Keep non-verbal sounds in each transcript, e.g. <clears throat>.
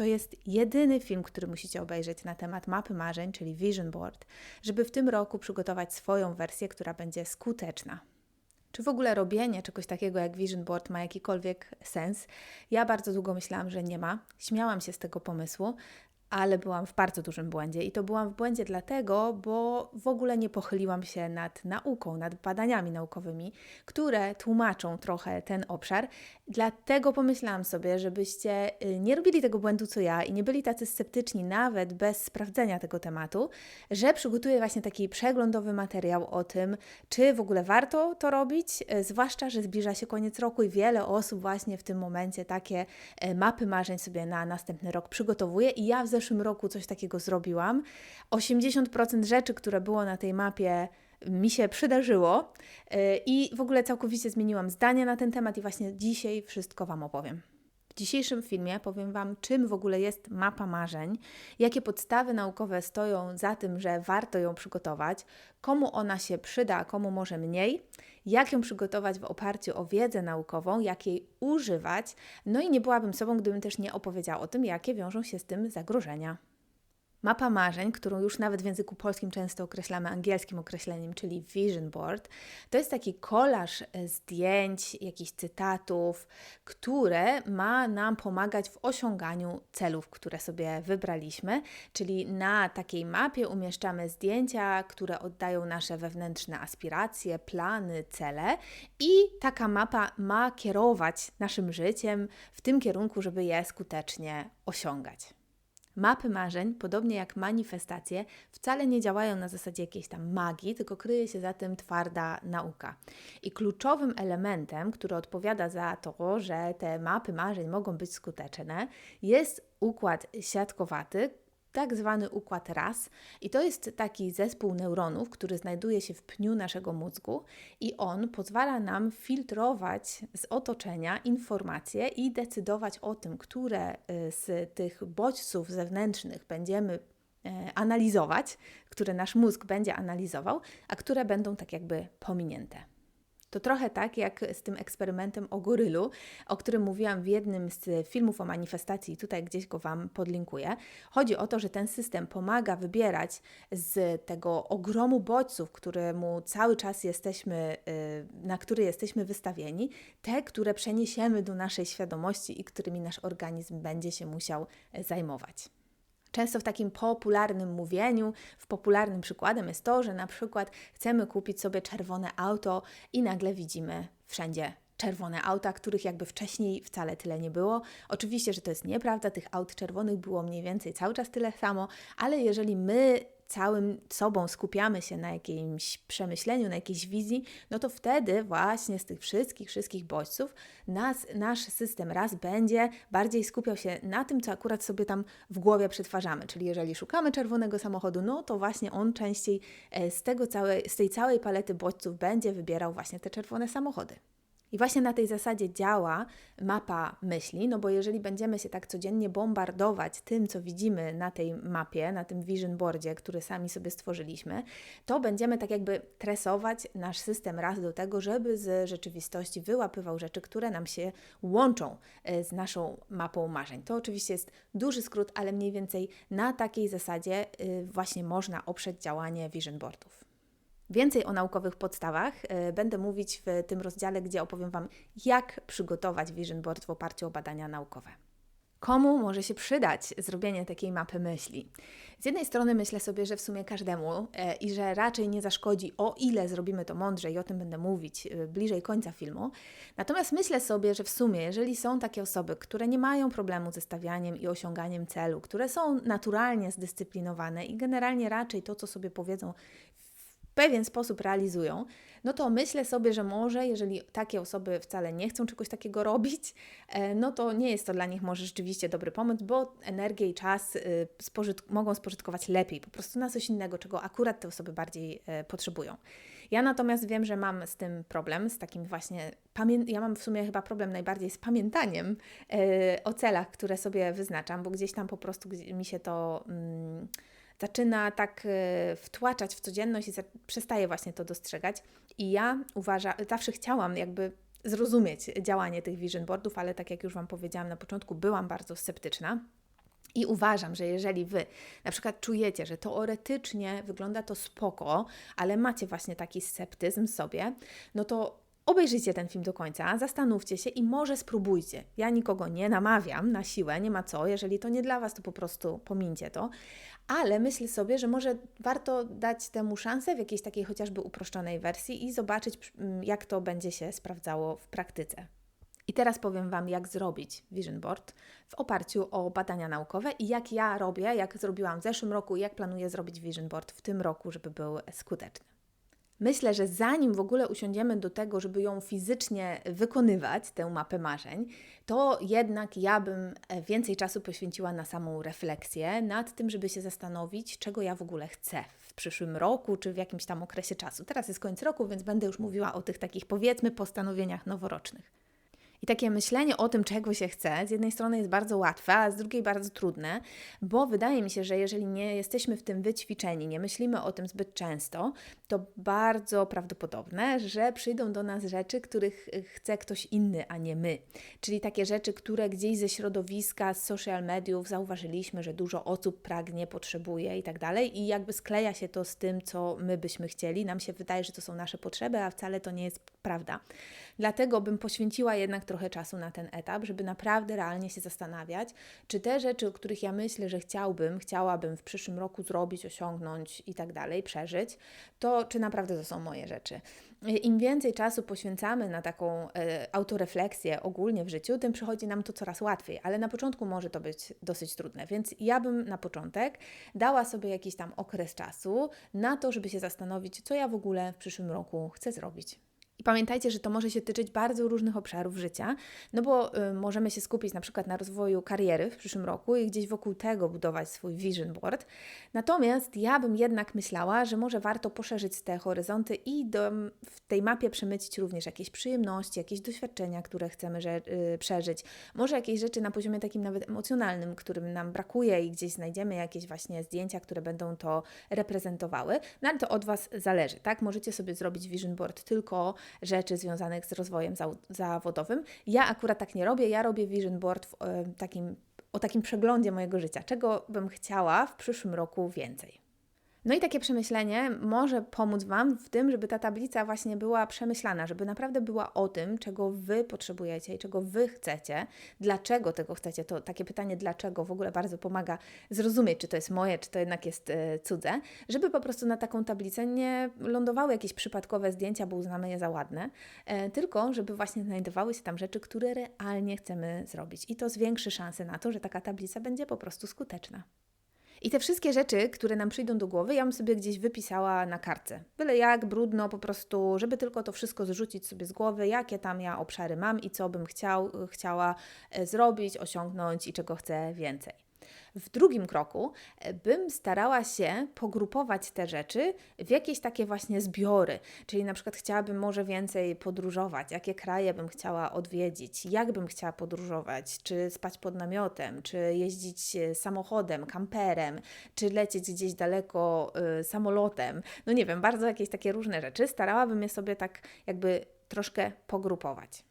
to jest jedyny film, który musicie obejrzeć na temat mapy marzeń, czyli Vision Board, żeby w tym roku przygotować swoją wersję, która będzie skuteczna. Czy w ogóle robienie czegoś takiego jak Vision Board ma jakikolwiek sens? Ja bardzo długo myślałam, że nie ma. Śmiałam się z tego pomysłu, ale byłam w bardzo dużym błędzie. I to byłam w błędzie dlatego, bo w ogóle nie pochyliłam się nad nauką, nad badaniami naukowymi, które tłumaczą trochę ten obszar. Dlatego pomyślałam sobie, żebyście y, nie robili tego błędu co ja i nie byli tacy sceptyczni, nawet bez sprawdzenia tego tematu, że przygotuję właśnie taki przeglądowy materiał o tym, czy w ogóle warto to robić, y, zwłaszcza, że zbliża się koniec roku i wiele osób właśnie w tym momencie takie y, mapy marzeń sobie na następny rok przygotowuje i ja w zeszłym roku coś takiego zrobiłam. 80% rzeczy, które było na tej mapie, mi się przydarzyło y, i w ogóle całkowicie zmieniłam zdanie na ten temat i właśnie dzisiaj wszystko Wam opowiem. W dzisiejszym filmie powiem Wam, czym w ogóle jest mapa marzeń, jakie podstawy naukowe stoją za tym, że warto ją przygotować, komu ona się przyda, a komu może mniej, jak ją przygotować w oparciu o wiedzę naukową, jak jej używać. No i nie byłabym sobą, gdybym też nie opowiedziała o tym, jakie wiążą się z tym zagrożenia. Mapa marzeń, którą już nawet w języku polskim często określamy angielskim określeniem, czyli vision board, to jest taki kolaż e, zdjęć, jakichś cytatów, które ma nam pomagać w osiąganiu celów, które sobie wybraliśmy. Czyli na takiej mapie umieszczamy zdjęcia, które oddają nasze wewnętrzne aspiracje, plany, cele, i taka mapa ma kierować naszym życiem w tym kierunku, żeby je skutecznie osiągać. Mapy marzeń, podobnie jak manifestacje, wcale nie działają na zasadzie jakiejś tam magii, tylko kryje się za tym twarda nauka. I kluczowym elementem, który odpowiada za to, że te mapy marzeń mogą być skuteczne, jest układ siatkowaty, tak zwany układ RAS i to jest taki zespół neuronów, który znajduje się w pniu naszego mózgu i on pozwala nam filtrować z otoczenia informacje i decydować o tym, które y, z tych bodźców zewnętrznych będziemy e, analizować, które nasz mózg będzie analizował, a które będą tak jakby pominięte. To trochę tak jak z tym eksperymentem o gorylu, o którym mówiłam w jednym z filmów o manifestacji, tutaj gdzieś go Wam podlinkuję. Chodzi o to, że ten system pomaga wybierać z tego ogromu bodźców, któremu cały czas jesteśmy, y, na który jesteśmy wystawieni, te, które przeniesiemy do naszej świadomości i którymi nasz organizm będzie się musiał y, zajmować. Często w takim popularnym mówieniu, w popularnym przykładem jest to, że na przykład chcemy kupić sobie czerwone auto i nagle widzimy wszędzie czerwone auta, których jakby wcześniej wcale tyle nie było. Oczywiście, że to jest nieprawda, tych aut czerwonych było mniej więcej cały czas tyle samo, ale jeżeli my całym sobą skupiamy się na jakimś przemyśleniu, na jakiejś wizji, no to wtedy właśnie z tych wszystkich, wszystkich bodźców nas, nasz system raz będzie bardziej skupiał się na tym, co akurat sobie tam w głowie przetwarzamy. Czyli jeżeli szukamy czerwonego samochodu, no to właśnie on częściej e, z, tego całej, z tej całej palety bodźców będzie wybierał właśnie te czerwone samochody. I właśnie na tej zasadzie działa mapa myśli, no bo jeżeli będziemy się tak codziennie bombardować tym, co widzimy na tej mapie, na tym vision boardzie, który sami sobie stworzyliśmy, to będziemy tak jakby tresować nasz system raz do tego, żeby z rzeczywistości wyłapywał rzeczy, które nam się łączą e, z naszą mapą marzeń. To oczywiście jest duży skrót, ale mniej więcej na takiej zasadzie e, właśnie można oprzeć działanie vision boardów. Więcej o naukowych podstawach e, będę mówić w tym rozdziale, gdzie opowiem Wam, jak przygotować Vision Board w oparciu o badania naukowe. Komu może się przydać zrobienie takiej mapy myśli? Z jednej strony myślę sobie, że w sumie każdemu e, i że raczej nie zaszkodzi, o ile zrobimy to mądrze i o tym będę mówić e, bliżej końca filmu. Natomiast myślę sobie, że w sumie, jeżeli są takie osoby, które nie mają problemu ze stawianiem i osiąganiem celu, które są naturalnie zdyscyplinowane i generalnie raczej to, co sobie powiedzą, pewien sposób realizują, no to myślę sobie, że może, jeżeli takie osoby wcale nie chcą czegoś takiego robić, e, no to nie jest to dla nich może rzeczywiście dobry pomysł, bo energię i czas y, mogą spożytkować lepiej, po prostu na coś innego, czego akurat te osoby bardziej e, potrzebują. Ja natomiast wiem, że mam z tym problem, z takim właśnie, ja mam w sumie chyba problem najbardziej z pamiętaniem e, o celach, które sobie wyznaczam, bo gdzieś tam po prostu mi się to. Mm, zaczyna tak e, wtłaczać w codzienność i przestaje właśnie to dostrzegać. I ja uważam, zawsze chciałam jakby zrozumieć działanie tych vision boardów, ale tak jak już Wam powiedziałam na początku, byłam bardzo sceptyczna. I uważam, że jeżeli Wy na przykład czujecie, że teoretycznie wygląda to spoko, ale macie właśnie taki sceptyzm sobie, no to obejrzyjcie ten film do końca, zastanówcie się i może spróbujcie. Ja nikogo nie namawiam na siłę, nie ma co. Jeżeli to nie dla Was, to po prostu pomincie to. Ale myślę sobie, że może warto dać temu szansę w jakiejś takiej chociażby uproszczonej wersji i zobaczyć, jak to będzie się sprawdzało w praktyce. I teraz powiem Wam, jak zrobić Vision Board w oparciu o badania naukowe i jak ja robię, jak zrobiłam w zeszłym roku i jak planuję zrobić Vision Board w tym roku, żeby był skuteczny. Myślę, że zanim w ogóle usiądziemy do tego, żeby ją fizycznie wykonywać, tę mapę marzeń, to jednak ja bym e, więcej czasu poświęciła na samą refleksję, nad tym, żeby się zastanowić, czego ja w ogóle chcę w przyszłym roku, czy w jakimś tam okresie czasu. Teraz jest koniec roku, więc będę już mówiła o tych takich, powiedzmy, postanowieniach noworocznych. I takie myślenie o tym, czego się chce, z jednej strony jest bardzo łatwe, a z drugiej bardzo trudne, bo wydaje mi się, że jeżeli nie jesteśmy w tym wyćwiczeni, nie myślimy o tym zbyt często, to bardzo prawdopodobne, że przyjdą do nas rzeczy, których chce ktoś inny, a nie my. Czyli takie rzeczy, które gdzieś ze środowiska, z social mediów zauważyliśmy, że dużo osób pragnie, potrzebuje i tak dalej, i jakby skleja się to z tym, co my byśmy chcieli. Nam się wydaje, że to są nasze potrzeby, a wcale to nie jest prawda. Dlatego bym poświęciła jednak trochę czasu na ten etap, żeby naprawdę realnie się zastanawiać, czy te rzeczy, o których ja myślę, że chciałbym, chciałabym w przyszłym roku zrobić, osiągnąć i tak dalej, przeżyć, to czy naprawdę to są moje rzeczy. Im więcej czasu poświęcamy na taką e, autorefleksję ogólnie w życiu, tym przychodzi nam to coraz łatwiej, ale na początku może to być dosyć trudne, więc ja bym na początek dała sobie jakiś tam okres czasu na to, żeby się zastanowić, co ja w ogóle w przyszłym roku chcę zrobić. I pamiętajcie, że to może się tyczyć bardzo różnych obszarów życia, no bo y, możemy się skupić na przykład na rozwoju kariery w przyszłym roku i gdzieś wokół tego budować swój vision board. Natomiast ja bym jednak myślała, że może warto poszerzyć te horyzonty i do, w tej mapie przemycić również jakieś przyjemności, jakieś doświadczenia, które chcemy że, y, przeżyć. Może jakieś rzeczy na poziomie takim nawet emocjonalnym, którym nam brakuje i gdzieś znajdziemy jakieś właśnie zdjęcia, które będą to reprezentowały. No ale to od Was zależy, tak? Możecie sobie zrobić vision board tylko rzeczy związanych z rozwojem zawodowym. Ja akurat tak nie robię, ja robię vision board w e, takim, o takim przeglądzie mojego życia, czego bym chciała w przyszłym roku więcej. No i takie przemyślenie może pomóc Wam w tym, żeby ta tablica właśnie była przemyślana, żeby naprawdę była o tym, czego Wy potrzebujecie i czego Wy chcecie, dlaczego tego chcecie. To takie pytanie, dlaczego w ogóle bardzo pomaga zrozumieć, czy to jest moje, czy to jednak jest e, cudze, żeby po prostu na taką tablicę nie lądowały jakieś przypadkowe zdjęcia, bo uznamy je za ładne, e, tylko żeby właśnie znajdowały się tam rzeczy, które realnie chcemy zrobić. I to zwiększy szanse na to, że taka tablica będzie po prostu skuteczna. I te wszystkie rzeczy, które nam przyjdą do głowy, ja bym sobie gdzieś wypisała na kartce. Byle jak, brudno, po prostu, żeby tylko to wszystko zrzucić sobie z głowy, jakie tam ja obszary mam i co bym chciał, chciała e, zrobić, osiągnąć i czego chcę więcej. W drugim kroku e, bym starała się pogrupować te rzeczy w jakieś takie właśnie zbiory, czyli na przykład chciałabym może więcej podróżować, jakie kraje bym chciała odwiedzić, jak bym chciała podróżować, czy spać pod namiotem, czy jeździć e, samochodem, kamperem, czy lecieć gdzieś daleko y, samolotem. No nie wiem, bardzo jakieś takie różne rzeczy. Starałabym je sobie tak jakby troszkę pogrupować.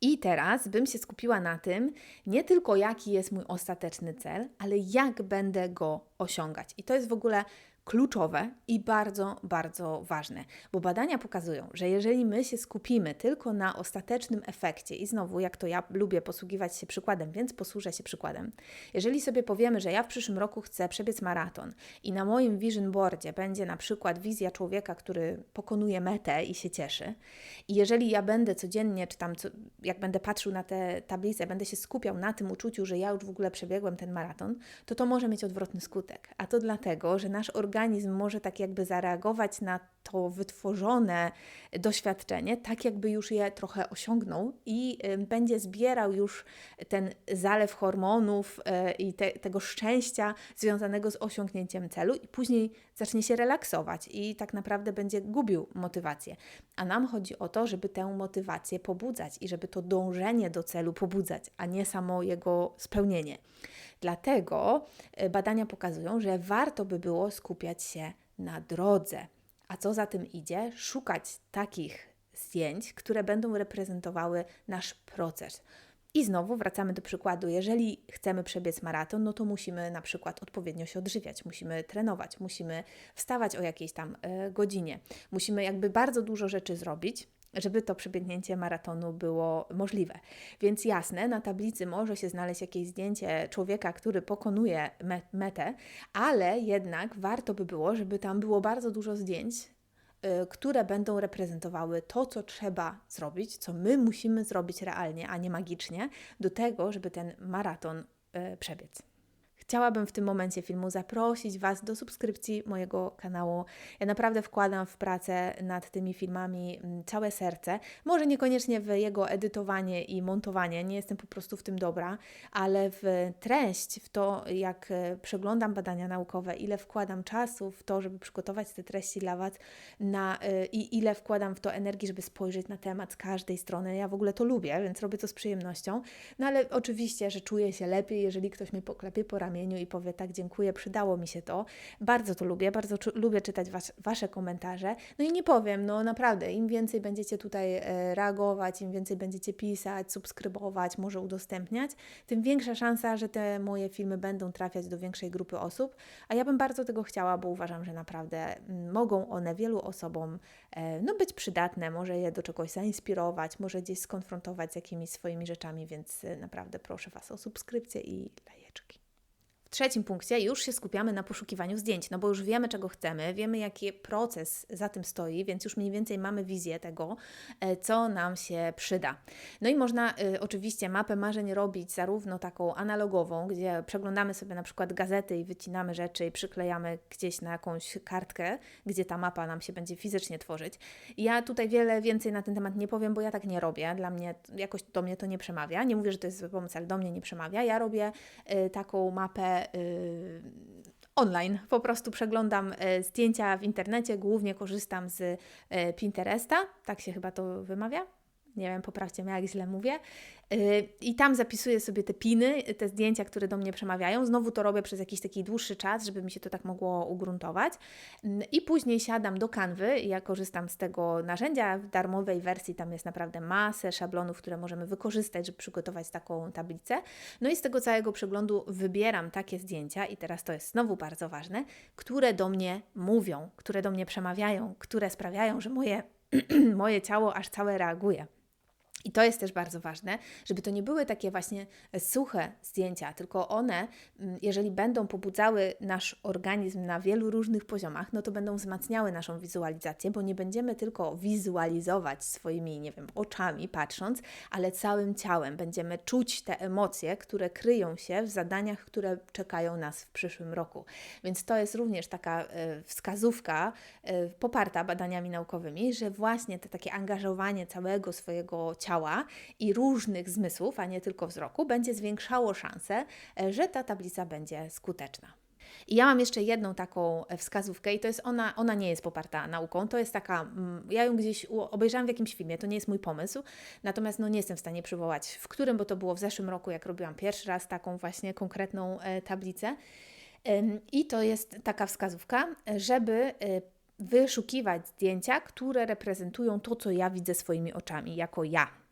I teraz bym się skupiła na tym, nie tylko jaki jest mój ostateczny cel, ale jak będę go osiągać. I to jest w ogóle kluczowe i bardzo, bardzo ważne, bo badania pokazują, że jeżeli my się skupimy tylko na ostatecznym efekcie, i znowu, jak to ja lubię posługiwać się przykładem, więc posłużę się przykładem. Jeżeli sobie powiemy, że ja w przyszłym roku chcę przebiec maraton i na moim vision boardzie będzie na przykład wizja człowieka, który pokonuje metę i się cieszy, i jeżeli ja będę codziennie, czy tam, co, jak będę patrzył na te tablice, będę się skupiał na tym uczuciu, że ja już w ogóle przebiegłem ten maraton, to to może mieć odwrotny skutek. A to dlatego, że nasz organizm organizm może tak jakby zareagować na to wytworzone doświadczenie, tak jakby już je trochę osiągnął i będzie zbierał już ten zalew hormonów e, i te, tego szczęścia związanego z osiągnięciem celu, i później zacznie się relaksować i tak naprawdę będzie gubił motywację. A nam chodzi o to, żeby tę motywację pobudzać i żeby to dążenie do celu pobudzać, a nie samo jego spełnienie. Dlatego e, badania pokazują, że warto by było skupiać się na drodze. A co za tym idzie? Szukać takich zdjęć, które będą reprezentowały nasz proces. I znowu wracamy do przykładu. Jeżeli chcemy przebiec maraton, no to musimy na przykład odpowiednio się odżywiać, musimy trenować, musimy wstawać o jakiejś tam y, godzinie, musimy jakby bardzo dużo rzeczy zrobić żeby to przebiegnięcie maratonu było możliwe. Więc jasne, na tablicy może się znaleźć jakieś zdjęcie człowieka, który pokonuje metę, ale jednak warto by było, żeby tam było bardzo dużo zdjęć, y, które będą reprezentowały to, co trzeba zrobić, co my musimy zrobić realnie, a nie magicznie, do tego, żeby ten maraton y, przebiec. Chciałabym w tym momencie filmu zaprosić Was do subskrypcji mojego kanału. Ja naprawdę wkładam w pracę nad tymi filmami mm, całe serce. Może niekoniecznie w jego edytowanie i montowanie, nie jestem po prostu w tym dobra, ale w treść, w to, jak e, przeglądam badania naukowe, ile wkładam czasu w to, żeby przygotować te treści dla Was na, e, i ile wkładam w to energii, żeby spojrzeć na temat z każdej strony. Ja w ogóle to lubię, więc robię to z przyjemnością. No ale oczywiście, że czuję się lepiej, jeżeli ktoś mnie poklepie po ramię i powie tak, dziękuję, przydało mi się to. Bardzo to lubię, bardzo lubię czytać was, Wasze komentarze. No i nie powiem, no naprawdę, im więcej będziecie tutaj e, reagować, im więcej będziecie pisać, subskrybować, może udostępniać, tym większa szansa, że te moje filmy będą trafiać do większej grupy osób. A ja bym bardzo tego chciała, bo uważam, że naprawdę mogą one wielu osobom e, no, być przydatne, może je do czegoś zainspirować, może gdzieś skonfrontować z jakimiś swoimi rzeczami, więc e, naprawdę proszę Was o subskrypcję i lajeczki. W trzecim punkcie już się skupiamy na poszukiwaniu zdjęć, no bo już wiemy, czego chcemy, wiemy, jaki proces za tym stoi, więc już mniej więcej mamy wizję tego, e, co nam się przyda. No i można y, oczywiście mapę marzeń robić zarówno taką analogową, gdzie przeglądamy sobie na przykład gazety i wycinamy rzeczy i przyklejamy gdzieś na jakąś kartkę, gdzie ta mapa nam się będzie fizycznie tworzyć. Ja tutaj wiele więcej na ten temat nie powiem, bo ja tak nie robię. Dla mnie jakoś do mnie to nie przemawia. Nie mówię, że to jest zły pomysł, ale do mnie nie przemawia. Ja robię y, taką mapę Y, online. Po prostu przeglądam y, zdjęcia w internecie, głównie korzystam z y, Pinteresta, tak się chyba to wymawia. Nie wiem, poprawcie mnie, jak źle mówię. I tam zapisuję sobie te piny, te zdjęcia, które do mnie przemawiają. Znowu to robię przez jakiś taki dłuższy czas, żeby mi się to tak mogło ugruntować. I później siadam do kanwy. Ja korzystam z tego narzędzia w darmowej wersji. Tam jest naprawdę masę szablonów, które możemy wykorzystać, żeby przygotować taką tablicę. No i z tego całego przeglądu wybieram takie zdjęcia, i teraz to jest znowu bardzo ważne, które do mnie mówią, które do mnie przemawiają, które sprawiają, że moje, <clears throat> moje ciało aż całe reaguje. I to jest też bardzo ważne, żeby to nie były takie właśnie suche zdjęcia, tylko one, mm, jeżeli będą pobudzały nasz organizm na wielu różnych poziomach, no to będą wzmacniały naszą wizualizację, bo nie będziemy tylko wizualizować swoimi, nie wiem, oczami patrząc, ale całym ciałem. Będziemy czuć te emocje, które kryją się w zadaniach, które czekają nas w przyszłym roku. Więc to jest również taka e, wskazówka e, poparta badaniami naukowymi, że właśnie to takie angażowanie całego swojego ciała, ciała i różnych zmysłów, a nie tylko wzroku, będzie zwiększało szanse, e, że ta tablica będzie skuteczna. I ja mam jeszcze jedną taką e, wskazówkę i to jest ona, ona nie jest poparta nauką, to jest taka, mm, ja ją gdzieś obejrzałam w jakimś filmie, to nie jest mój pomysł, natomiast no nie jestem w stanie przywołać w którym, bo to było w zeszłym roku, jak robiłam pierwszy raz taką właśnie konkretną e, tablicę. I to jest taka wskazówka, żeby wyszukiwać zdjęcia, które reprezentują to, co ja widzę swoimi oczami, jako ja.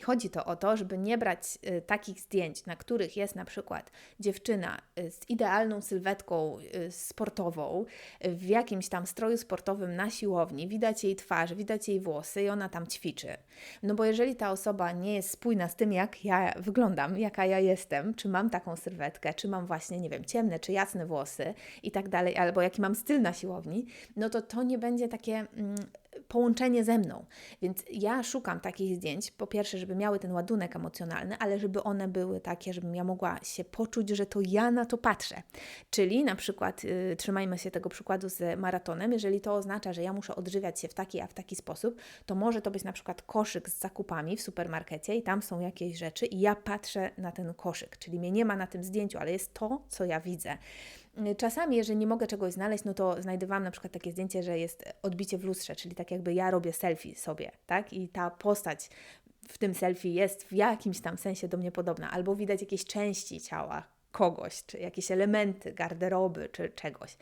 Chodzi to o to, żeby nie brać y, takich zdjęć, na których jest na przykład dziewczyna y, z idealną sylwetką y, sportową, w jakimś tam stroju sportowym na siłowni, widać jej twarz, widać jej włosy i ona tam ćwiczy. No bo jeżeli ta osoba nie jest spójna z tym, jak ja wyglądam, jaka ja jestem, czy mam taką sylwetkę, czy mam właśnie, nie wiem, ciemne czy jasne włosy i tak dalej, albo jaki mam styl na siłowni, no to to nie będzie takie mm, połączenie ze mną. Więc ja szukam takich zdjęć, po pierwsze, żeby miały ten ładunek emocjonalny, ale żeby one były takie, żebym ja mogła się poczuć, że to ja na to patrzę. Czyli na przykład, yy, trzymajmy się tego przykładu z maratonem, jeżeli to oznacza, że ja muszę odżywiać się w taki, a w taki sposób, to może to być na przykład koszyk z zakupami w supermarkecie i tam są jakieś rzeczy i ja patrzę na ten koszyk, czyli mnie nie ma na tym zdjęciu, ale jest to, co ja widzę. Czasami, jeżeli nie mogę czegoś znaleźć, no to znajdowałam na przykład takie zdjęcie, że jest odbicie w lustrze, czyli tak jakby ja robię selfie sobie, tak? I ta postać w tym selfie jest w jakimś tam sensie do mnie podobna, albo widać jakieś części ciała, kogoś, czy jakieś elementy garderoby, czy czegoś.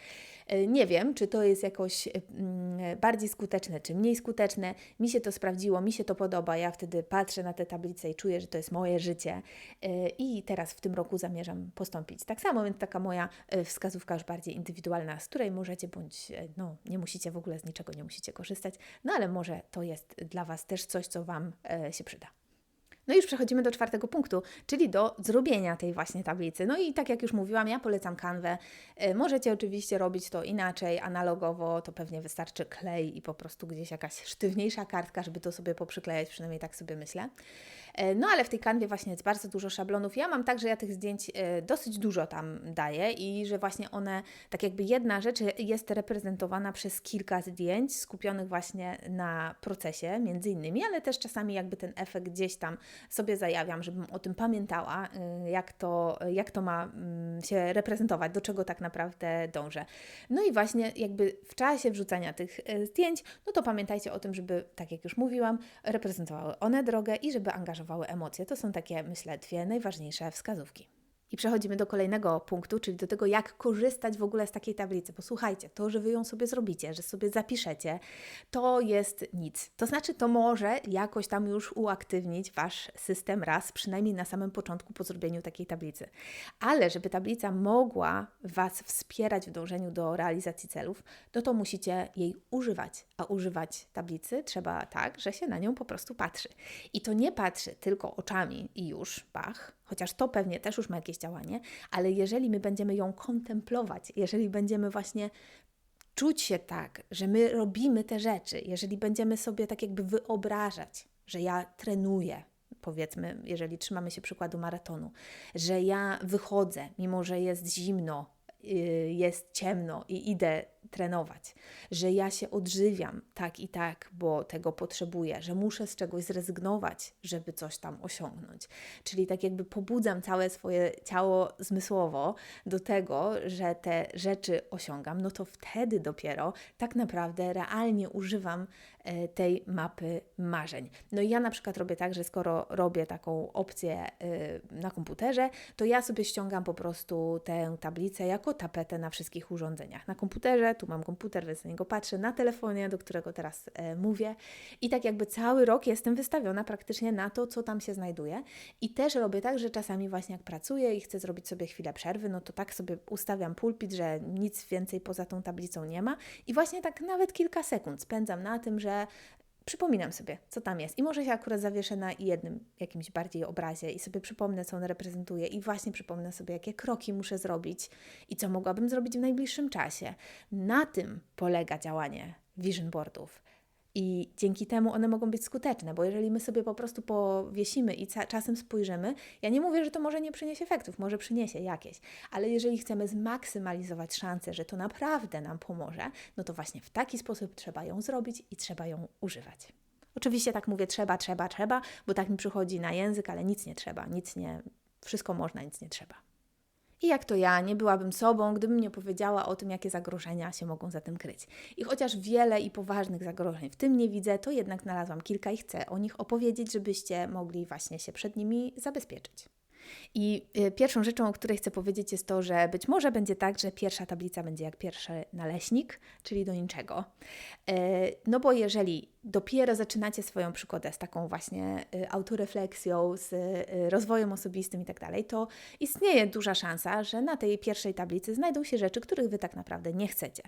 E, nie wiem, czy to jest jakoś mm, bardziej skuteczne, czy mniej skuteczne. Mi się to sprawdziło, mi się to podoba. Ja wtedy patrzę na te tablice i czuję, że to jest moje życie. E, I teraz w tym roku zamierzam postąpić tak samo, więc taka moja e, wskazówka już bardziej indywidualna, z której możecie bądź no, nie musicie w ogóle z niczego nie musicie korzystać, no ale może to jest dla Was też coś, co Wam się przyda. No i już przechodzimy do czwartego punktu, czyli do zrobienia tej właśnie tablicy. No i tak jak już mówiłam, ja polecam kanwę. E, możecie oczywiście robić to inaczej, analogowo, to pewnie wystarczy klej i po prostu gdzieś jakaś sztywniejsza kartka, żeby to sobie poprzyklejać, przynajmniej tak sobie myślę. E, no ale w tej kanwie właśnie jest bardzo dużo szablonów. Ja mam tak, że ja tych zdjęć e, dosyć dużo tam daję i że właśnie one, tak jakby jedna rzecz jest reprezentowana przez kilka zdjęć skupionych właśnie na procesie między innymi, ale też czasami jakby ten efekt gdzieś tam sobie zajawiam, żebym o tym pamiętała, y, jak to, jak to ma mm, się reprezentować, do czego tak naprawdę dążę. No i właśnie jakby w czasie wrzucania tych zdjęć, no to pamiętajcie o tym, żeby, tak jak już mówiłam, reprezentowały one drogę i żeby angażowały emocje. To są takie, myślę, dwie najważniejsze wskazówki. I przechodzimy do kolejnego punktu, czyli do tego, jak korzystać w ogóle z takiej tablicy. Posłuchajcie, to, że Wy ją sobie zrobicie, że sobie zapiszecie, to jest nic. To znaczy, to może jakoś tam już uaktywnić Wasz system raz, przynajmniej na samym początku po zrobieniu takiej tablicy. Ale żeby tablica mogła Was wspierać w dążeniu do realizacji celów, no to musicie jej używać. A używać tablicy trzeba tak, że się na nią po prostu patrzy. I to nie patrzy tylko oczami i już, bach, chociaż to pewnie też już ma jakieś działanie, ale jeżeli my będziemy ją kontemplować, jeżeli będziemy właśnie czuć się tak, że my robimy te rzeczy, jeżeli będziemy sobie tak jakby wyobrażać, że ja trenuję, powiedzmy, jeżeli trzymamy się przykładu maratonu, że ja wychodzę, mimo że jest zimno, y, jest ciemno i idę trenować, że ja się odżywiam tak i tak, bo tego potrzebuję, że muszę z czegoś zrezygnować, żeby coś tam osiągnąć. Czyli tak jakby pobudzam całe swoje ciało zmysłowo do tego, że te rzeczy osiągam, no to wtedy dopiero tak naprawdę realnie używam tej mapy marzeń. No i ja na przykład robię tak, że skoro robię taką opcję e, na komputerze, to ja sobie ściągam po prostu tę tablicę jako tapetę na wszystkich urządzeniach. Na komputerze tu mam komputer, więc na niego patrzę, na telefonie, do którego teraz e, mówię i tak jakby cały rok jestem wystawiona praktycznie na to, co tam się znajduje i też robię tak, że czasami właśnie jak pracuję i chcę zrobić sobie chwilę przerwy, no to tak sobie ustawiam pulpit, że nic więcej poza tą tablicą nie ma i właśnie tak nawet kilka sekund spędzam na tym, że przypominam sobie, co tam jest. I może się akurat zawieszę na jednym jakimś bardziej obrazie i sobie przypomnę, co on reprezentuje, i właśnie przypomnę sobie, jakie kroki muszę zrobić i co mogłabym zrobić w najbliższym czasie. Na tym polega działanie vision boardów. I dzięki temu one mogą być skuteczne, bo jeżeli my sobie po prostu powiesimy i czasem spojrzymy, ja nie mówię, że to może nie przyniesie efektów, może przyniesie jakieś, ale jeżeli chcemy zmaksymalizować szansę, że to naprawdę nam pomoże, no to właśnie w taki sposób trzeba ją zrobić i trzeba ją używać. Oczywiście tak mówię trzeba, trzeba, trzeba, bo tak mi przychodzi na język, ale nic nie trzeba, nic nie, wszystko można, nic nie trzeba. I jak to ja, nie byłabym sobą, gdybym nie powiedziała o tym, jakie zagrożenia się mogą za tym kryć. I chociaż wiele i poważnych zagrożeń w tym nie widzę, to jednak znalazłam kilka i chcę o nich opowiedzieć, żebyście mogli właśnie się przed nimi zabezpieczyć. I y, pierwszą rzeczą, o której chcę powiedzieć, jest to, że być może będzie tak, że pierwsza tablica będzie jak pierwszy naleśnik, czyli do niczego. E, no bo jeżeli dopiero zaczynacie swoją przygodę z taką właśnie y, autorefleksją, z y, rozwojem osobistym i tak dalej, to istnieje duża szansa, że na tej pierwszej tablicy znajdą się rzeczy, których Wy tak naprawdę nie chcecie.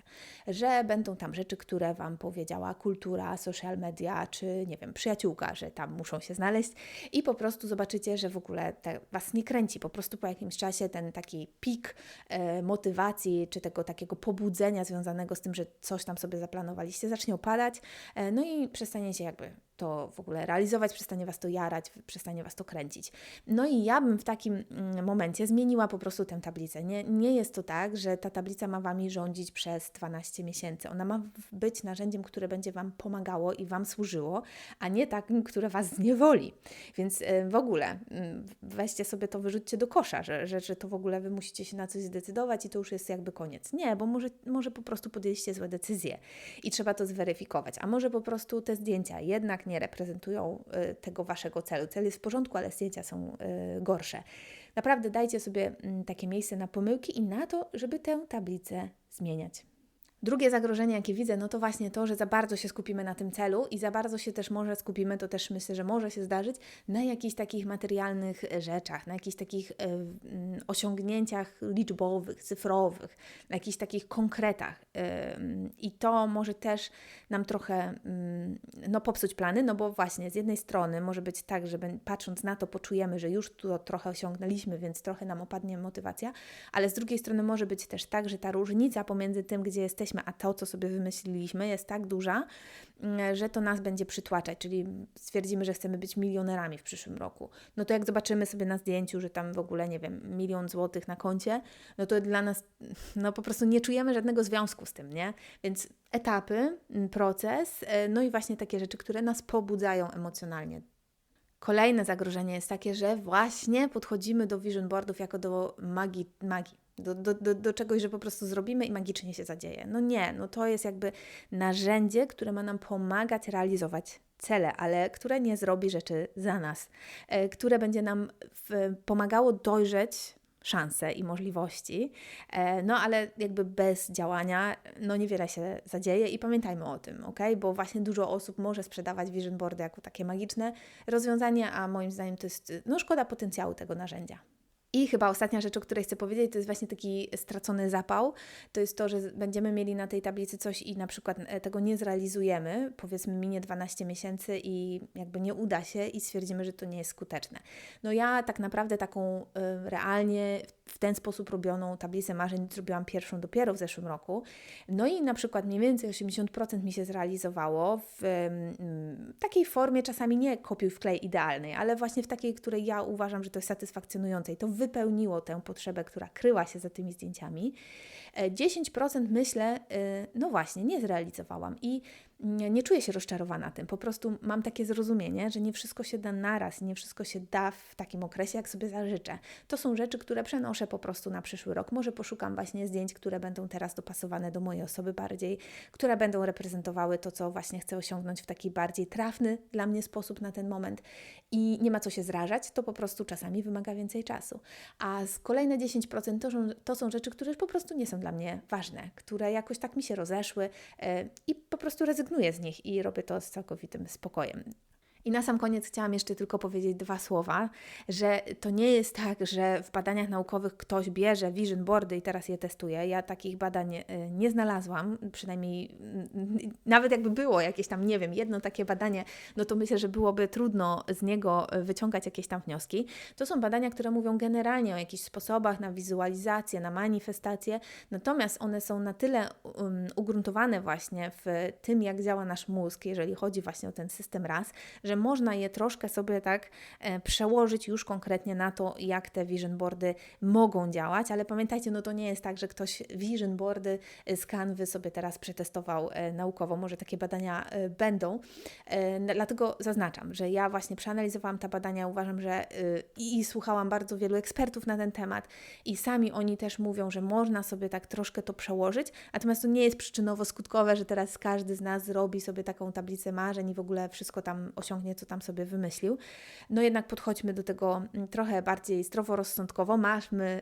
Że będą tam rzeczy, które Wam powiedziała kultura, social media, czy nie wiem, przyjaciółka, że tam muszą się znaleźć i po prostu zobaczycie, że w ogóle te, Was nie kręci. Po prostu po jakimś czasie ten taki pik e, motywacji, czy tego takiego pobudzenia związanego z tym, że coś tam sobie zaplanowaliście, zacznie opadać. E, no i przestanie się jakby to w ogóle realizować, przestanie Was to jarać, przestanie Was to kręcić. No i ja bym w takim mm, momencie zmieniła po prostu tę tablicę. Nie, nie jest to tak, że ta tablica ma Wami rządzić przez 12 miesięcy. Ona ma być narzędziem, które będzie Wam pomagało i Wam służyło, a nie takim, które Was zniewoli. Więc y, w ogóle mm, weźcie sobie to, wyrzućcie do kosza, że, że, że to w ogóle Wy musicie się na coś zdecydować i to już jest jakby koniec. Nie, bo może, może po prostu podjęliście złe decyzje i trzeba to zweryfikować. A może po prostu te zdjęcia jednak nie reprezentują y, tego Waszego celu. Cel jest w porządku, ale zdjęcia są y, gorsze. Naprawdę dajcie sobie mm, takie miejsce na pomyłki i na to, żeby tę tablicę zmieniać. Drugie zagrożenie, jakie widzę, no to właśnie to, że za bardzo się skupimy na tym celu i za bardzo się też może skupimy, to też myślę, że może się zdarzyć, na jakichś takich materialnych e, rzeczach, na jakichś takich y, y, osiągnięciach liczbowych, cyfrowych, na jakichś takich konkretach. Y, I to może też nam trochę mm, no, popsuć plany, no bo właśnie z jednej strony może być tak, że patrząc na to poczujemy, że już to trochę osiągnęliśmy, więc trochę nam opadnie motywacja, ale z drugiej strony może być też tak, że ta różnica pomiędzy tym, gdzie jesteśmy, a to, co sobie wymyśliliśmy, jest tak duża, mm, że to nas będzie przytłaczać, czyli stwierdzimy, że chcemy być milionerami w przyszłym roku. No to jak zobaczymy sobie na zdjęciu, że tam w ogóle, nie wiem, milion złotych na koncie, no to dla nas, no po prostu nie czujemy żadnego związku z tym, nie? Więc etapy, mm, proces, e, no i właśnie takie rzeczy, które nas pobudzają emocjonalnie. Kolejne zagrożenie jest takie, że właśnie podchodzimy do vision boardów jako do magii, magii do, do, do, do czegoś, że po prostu zrobimy i magicznie się zadzieje. No nie, no to jest jakby narzędzie, które ma nam pomagać realizować cele, ale które nie zrobi rzeczy za nas, e, które będzie nam w, pomagało dojrzeć szanse i możliwości, e, no ale jakby bez działania no niewiele się zadzieje i pamiętajmy o tym, ok? Bo właśnie dużo osób może sprzedawać vision boardy jako takie magiczne rozwiązanie, a moim zdaniem to jest no szkoda potencjału tego narzędzia. I chyba ostatnia rzecz, o której chcę powiedzieć, to jest właśnie taki stracony zapał. To jest to, że będziemy mieli na tej tablicy coś i na przykład e, tego nie zrealizujemy, powiedzmy minie 12 miesięcy i jakby nie uda się i stwierdzimy, że to nie jest skuteczne. No ja tak naprawdę taką y, realnie w ten sposób robioną tablicę marzeń zrobiłam pierwszą dopiero w zeszłym roku. No i na przykład mniej więcej 80% mi się zrealizowało w y, takiej formie, czasami nie kopiuj wklej idealnej, ale właśnie w takiej, której ja uważam, że to jest satysfakcjonujące i to wypełniło tę potrzebę, która kryła się za tymi zdjęciami. 10% e, myślę, e, no właśnie, nie zrealizowałam i nie czuję się rozczarowana tym. Po prostu mam takie zrozumienie, że nie wszystko się da naraz, nie wszystko się da w takim okresie, jak sobie zażyczę. To są rzeczy, które przenoszę po prostu na przyszły rok. Może poszukam właśnie zdjęć, które będą teraz dopasowane do mojej osoby bardziej, które będą reprezentowały to, co właśnie chcę osiągnąć w taki bardziej trafny dla mnie sposób na ten moment. I nie ma co się zrażać, to po prostu czasami wymaga więcej czasu. A kolejne 10% to to są rzeczy, które po prostu nie są dla mnie ważne, które jakoś tak mi się rozeszły yy, i po prostu rezygnuję z nich i robię to z całkowitym spokojem. I na sam koniec chciałam jeszcze tylko powiedzieć dwa słowa, że to nie jest tak, że w badaniach naukowych ktoś bierze vision boardy i teraz je testuje. Ja takich badań e, nie znalazłam, przynajmniej nawet jakby było jakieś tam, nie wiem, jedno takie badanie, no to myślę, że byłoby trudno z niego wyciągać jakieś tam wnioski. To są badania, które mówią generalnie o jakichś sposobach na wizualizację, na manifestację, natomiast one są na tyle um, ugruntowane właśnie w tym, jak działa nasz mózg, jeżeli chodzi właśnie o ten system raz, że że można je troszkę sobie tak e, przełożyć już konkretnie na to, jak te vision boardy mogą działać, ale pamiętajcie, no to nie jest tak, że ktoś vision boardy z Canvy sobie teraz przetestował e, naukowo, może takie badania e, będą, dlatego zaznaczam, że ja właśnie przeanalizowałam te badania, uważam, że i, i słuchałam bardzo wielu ekspertów na ten temat i sami oni też mówią, że można sobie tak troszkę to przełożyć, natomiast to nie jest przyczynowo-skutkowe, że teraz każdy z nas zrobi sobie taką tablicę marzeń i w ogóle wszystko tam osiągnie osiągnie, co tam sobie wymyślił. No jednak podchodźmy do tego mm, trochę bardziej zdroworozsądkowo, maszmy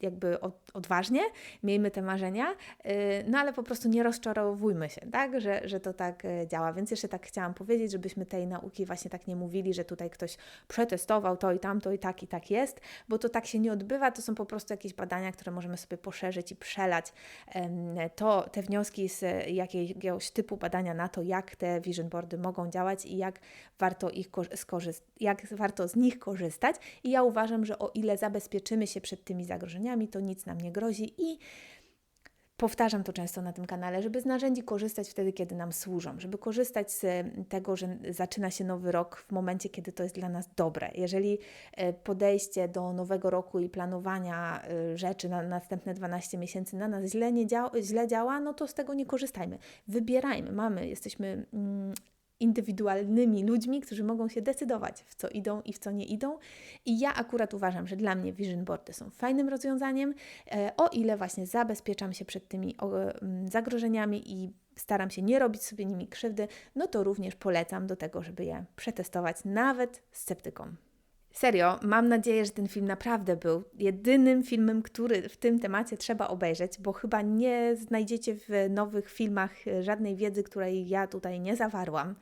jakby odważnie, miejmy te marzenia, y, no ale po prostu nie rozczarowujmy się, tak, że, że to tak y, działa. Więc jeszcze tak chciałam powiedzieć, żebyśmy tej nauki właśnie tak nie mówili, że tutaj ktoś przetestował to i tamto i tak i tak jest, bo to tak się nie odbywa, to są po prostu jakieś badania, które możemy sobie poszerzyć i przelać to, te wnioski z jakiegoś typu badania na to, jak te vision boardy mogą działać i jak warto, ich jak warto z nich korzystać. I ja uważam, że o ile zabezpieczymy się przed tymi zagrożeniami, to nic nam nie grozi i powtarzam to często na tym kanale, żeby z narzędzi korzystać wtedy, kiedy nam służą, żeby korzystać z tego, że zaczyna się nowy rok w momencie, kiedy to jest dla nas dobre. Jeżeli e, podejście do nowego roku i planowania e, rzeczy na następne 12 miesięcy na nas źle, nie działa, źle działa, no to z tego nie korzystajmy. Wybierajmy, mamy, jesteśmy. Indywidualnymi ludźmi, którzy mogą się decydować, w co idą i w co nie idą. I ja akurat uważam, że dla mnie vision boardy są fajnym rozwiązaniem, e, o ile właśnie zabezpieczam się przed tymi zagrożeniami i staram się nie robić sobie nimi krzywdy, no to również polecam do tego, żeby je przetestować nawet sceptykom. Serio, mam nadzieję, że ten film naprawdę był jedynym filmem, który w tym temacie trzeba obejrzeć, bo chyba nie znajdziecie w nowych filmach żadnej wiedzy, której ja tutaj nie zawarłam.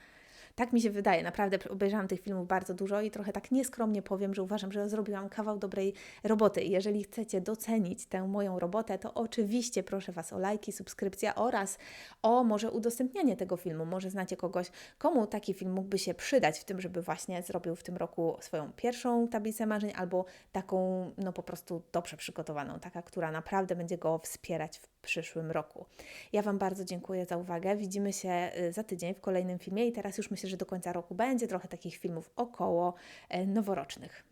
Tak mi się wydaje, naprawdę obejrzałam tych filmów bardzo dużo i trochę tak nieskromnie powiem, że uważam, że zrobiłam kawał dobrej roboty. Jeżeli chcecie docenić tę moją robotę, to oczywiście proszę Was o lajki, subskrypcja oraz o może udostępnianie tego filmu. Może znacie kogoś, komu taki film mógłby się przydać w tym, żeby właśnie zrobił w tym roku swoją pierwszą tablicę marzeń albo taką, no po prostu dobrze przygotowaną, taka, która naprawdę będzie go wspierać w przyszłym roku. Ja Wam bardzo dziękuję za uwagę. Widzimy się y, za tydzień w kolejnym filmie i teraz już myślę, że do końca roku będzie trochę takich filmów około e, noworocznych.